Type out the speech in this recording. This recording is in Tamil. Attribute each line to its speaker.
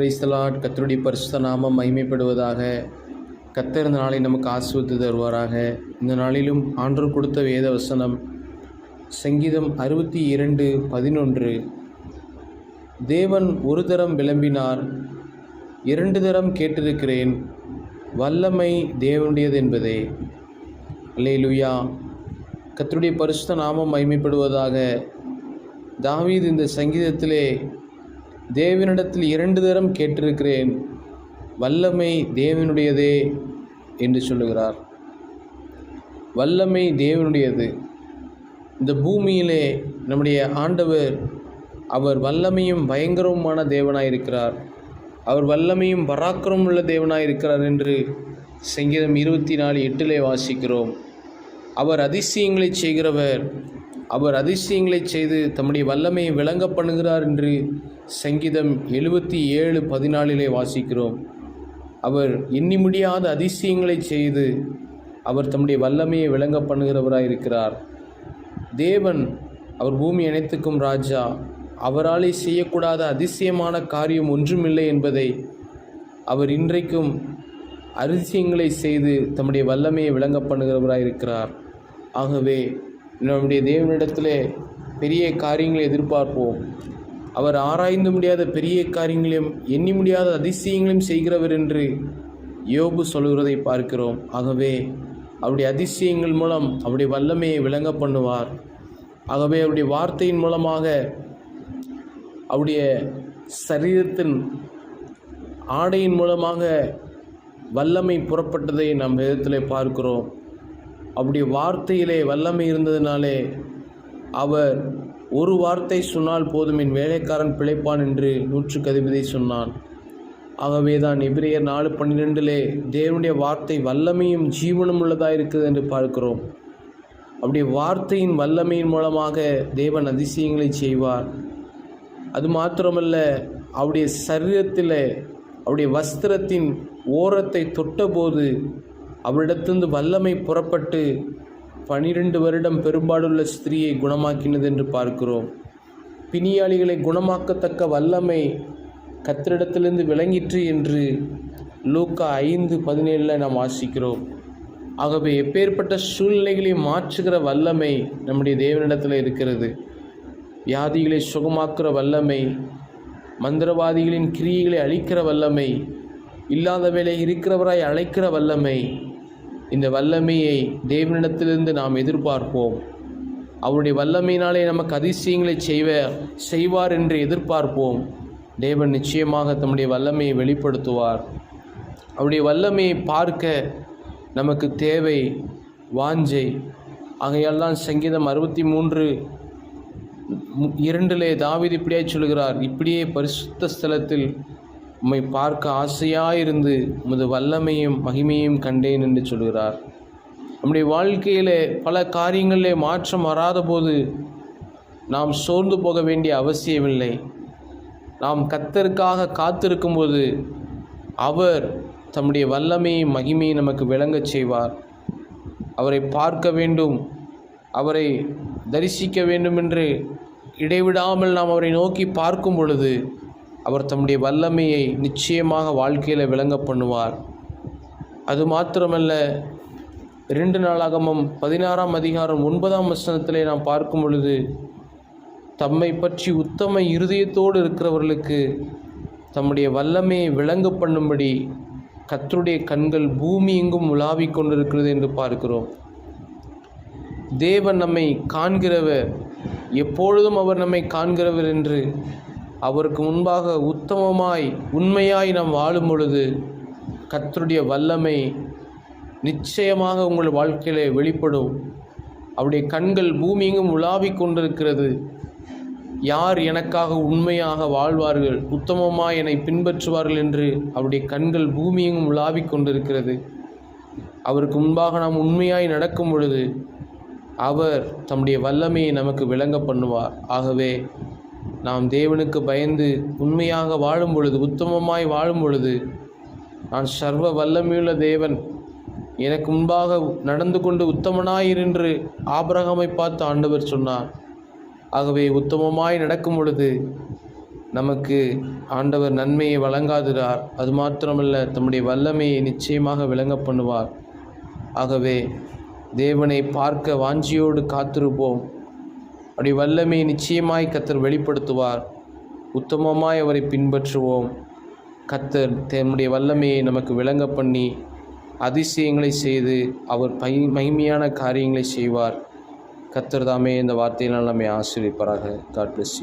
Speaker 1: கிரைஸ்தலாட் கத்தருடைய பரிசுத்த நாமம் மகிமைப்படுவதாக கத்தர் இந்த நாளை நமக்கு ஆசிர்வத்து தருவாராக. இந்த நாளிலும் ஆண்டவர் கொடுத்த வேத வசனம் சங்கீதம் அறுபத்தி இரண்டு பதினொன்று. தேவன் ஒரு தரம் விளம்பினார் இரண்டு தரம் கேட்டிருக்கிறேன் வல்லமை தேவனுடையது என்பதே. அல்லேலூயா. கத்தருடைய பரிசுத்த நாமம் மகிமைப்படுவதாக தாவீது இந்த சங்கீதத்திலே தேவனிடத்தில் இரண்டு தரம் கேட்டிருக்கிறேன். வல்லமை தேவனுடையதே என்று சொல்லுகிறார். வல்லமை தேவனுடையது. இந்த பூமியிலே நம்முடைய ஆண்டவர் அவர் வல்லமையும் பயங்கரவுமான தேவனாயிருக்கிறார். அவர் வல்லமையும் பராக்கிரமும் உள்ள தேவனாயிருக்கிறார் என்று சங்கீதம் இருபத்தி நாலு எட்டிலே வாசிக்கிறோம். அவர் அதிசயங்களை செய்கிறவர் அவர் அதிசயங்களை செய்து தம்முடைய வல்லமையை விளங்க பண்ணுகிறார் என்று சங்கீதம் எழுபத்தி ஏழு பதினாலிலே வாசிக்கிறோம். அவர் எண்ணி முடியாத அதிசயங்களை செய்து அவர் தம்முடைய வல்லமையை விளங்க பண்ணுகிறவராக இருக்கிறார் தேவன் அவர் பூமி அனைத்துக்கும் ராஜா அவராலே செய்யக்கூடாத அதிசயமான காரியம் ஒன்றுமில்லை என்பதை அவர் இன்றைக்கும் அதிசயங்களை செய்து தம்முடைய வல்லமையை விளங்க பண்ணுகிறவராக இருக்கிறார் ஆகவே நம்முடைய தேவனிடத்திலே பெரிய காரியங்களை எதிர்பார்ப்போம். அவர் ஆராய்ந்து முடியாத பெரிய காரியங்களையும் எண்ணி முடியாத அதிசயங்களையும் செய்கிறவர் என்று யோபு சொல்கிறதை பார்க்கிறோம். ஆகவே அவருடைய அதிசயங்கள் மூலம் அவருடைய வல்லமையை விளங்க பண்ணுவார். ஆகவே அவருடைய வார்த்தையின் மூலமாக அவருடைய சரீரத்தின் ஆடையின் மூலமாக வல்லமை புறப்பட்டதை நம் விதத்தில் பார்க்கிறோம். அவருடைய வார்த்தையிலே வல்லமை இருந்ததினாலே அவர் ஒரு வார்த்தை சொன்னால் போதும் என் வேலைக்காரன் பிழைப்பான் என்று நூற்று கதிபதி சொன்னான். ஆகவே தான் எபிரியர் நாலு பன்னிரெண்டிலே தேவனுடைய வார்த்தை வல்லமையும் ஜீவனும் உள்ளதாக இருக்குது என்று பார்க்கிறோம். அவருடைய வார்த்தையின் வல்லமையின் மூலமாக தேவன் அதிசயங்களை செய்வார். அது மாத்திரமல்ல அவருடைய சரீரத்தில் அவருடைய வஸ்திரத்தின் ஓரத்தை தொட்டபோது அவரிடத்திலிருந்து வல்லமை புறப்பட்டு பனிரெண்டு வருடம் பெரும்பாடுள்ள ஸ்திரீயை குணமாக்கினது என்று பார்க்கிறோம். பிணியாளிகளை குணமாக்கத்தக்க வல்லமை கத்திரிடத்திலிருந்து விளங்கிற்று என்று லூக்கா ஐந்து பதினேழில் நாம் வாசிக்கிறோம். ஆகவே எப்பேற்பட்ட சூழ்நிலைகளை மாற்றுகிற வல்லமை நம்முடைய தேவனிடத்தில் இருக்கிறது. வியாதிகளை சுகமாக்குற வல்லமை மந்திரவாதிகளின் கிரியைகளை அழிக்கிற வல்லமை இல்லாத வேலை இருக்கிறவராய் அழைக்கிற வல்லமை இந்த வல்லமையை தேவனிடத்திலிருந்து நாம் எதிர்பார்ப்போம். அவருடைய வல்லமையினாலே நமக்கு அதிசயங்களை செய்வ செய்வார் என்று எதிர்பார்ப்போம். தேவன் நிச்சயமாக தம்முடைய வல்லமையை வெளிப்படுத்துவார். அவருடைய வல்லமையை பார்க்க நமக்கு தேவை வாஞ்சை. ஆகையால் தான் சங்கீதம் அறுபத்தி மூன்று இரண்டிலே தாவீது இப்படியே சொல்கிறார் இப்படியே பரிசுத்த ஸ்தலத்தில் உம்மை பார்க்க ஆசையாயிருந்து உமது வல்லமையும் மகிமையும் கண்டேன் என்று சொல்கிறார். நம்முடைய வாழ்க்கையிலே பல காரியங்களிலே மாற்றம் வராத போது நாம் சோர்ந்து போக வேண்டிய அவசியமில்லை. நாம் கத்தருக்காக காத்திருக்கும்போது அவர் தம்முடைய வல்லமையும் மகிமையை நமக்கு விளங்கச் செய்வார். அவரை பார்க்க வேண்டும் அவரை தரிசிக்க வேண்டும் என்று இடைவிடாமல் நாம் அவரை நோக்கி பார்க்கும் பொழுது அவர் தம்முடைய வல்லமையை நிச்சயமாக வாழ்க்கையில் விளங்க பண்ணுவார். அது மாத்திரமல்ல இரண்டு நாளாகமும் பதினாறாம் அதிகாரம் ஒன்பதாம் வசனத்திலே நாம் பார்க்கும் பொழுது தம்மை பற்றி உத்தம இருதயத்தோடு இருக்கிறவர்களுக்கு தம்முடைய வல்லமையை விளங்க பண்ணும்படி கத்தருடைய கண்கள் பூமி எங்கும் உலாவிக் கொண்டிருக்கிறது என்று பார்க்கிறோம். தேவன் நம்மை காண்கிறவர் எப்பொழுதும் அவர் நம்மை காண்கிறவர் என்று அவருக்கு முன்பாக உத்தமமாய் உண்மையாய் நாம் வாழும் பொழுது கத்தருடைய வல்லமை நிச்சயமாக உங்கள் வாழ்க்கையிலே வெளிப்படும். அவருடைய கண்கள் பூமியெங்கும் உலாவிக் கொண்டிருக்கிறது. யார் எனக்காக உண்மையாக வாழ்வார்கள் உத்தமமாய் என்னை பின்பற்றுவார்கள் என்று அவருடைய கண்கள் பூமியெங்கும் உலாவிக் கொண்டிருக்கிறது. அவருக்கு முன்பாக நாம் உண்மையாய் நடக்கும் பொழுது அவர் தம்முடைய வல்லமையை நமக்கு விளங்க பண்ணுவார். ஆகவே நாம் தேவனுக்கு பயந்து உண்மையாக வாழும் பொழுது உத்தமமாய் வாழும் பொழுது நான் சர்வ வல்லமையுள்ள தேவன். எனக்கு முன்பாக நடந்து கொண்டு உத்தமனாயிரு என்று பார்த்து ஆண்டவர் சொன்னார். ஆகவே உத்தமமாய் நடக்கும் பொழுது நமக்கு ஆண்டவர் நன்மையை வழங்காதிரார். அது மாத்திரமல்ல தம்முடைய வல்லமையை நிச்சயமாக விளங்க பண்ணுவார். ஆகவே தேவனை பார்க்க வாஞ்சியோடு காத்திருப்போம். அப்படி வல்லமையை நிச்சயமாய் கத்தர் வெளிப்படுத்துவார். உத்தமமாய் அவரை பின்பற்றுவோம். கத்தர் தன்னுடைய வல்லமையை நமக்கு விளங்க பண்ணி அதிசயங்களை செய்து அவர் பை மகிமையான காரியங்களை செய்வார். கத்தர் தாமே இந்த வார்த்தையினால் நம்மை ஆசிரியப்பாராக காட் bless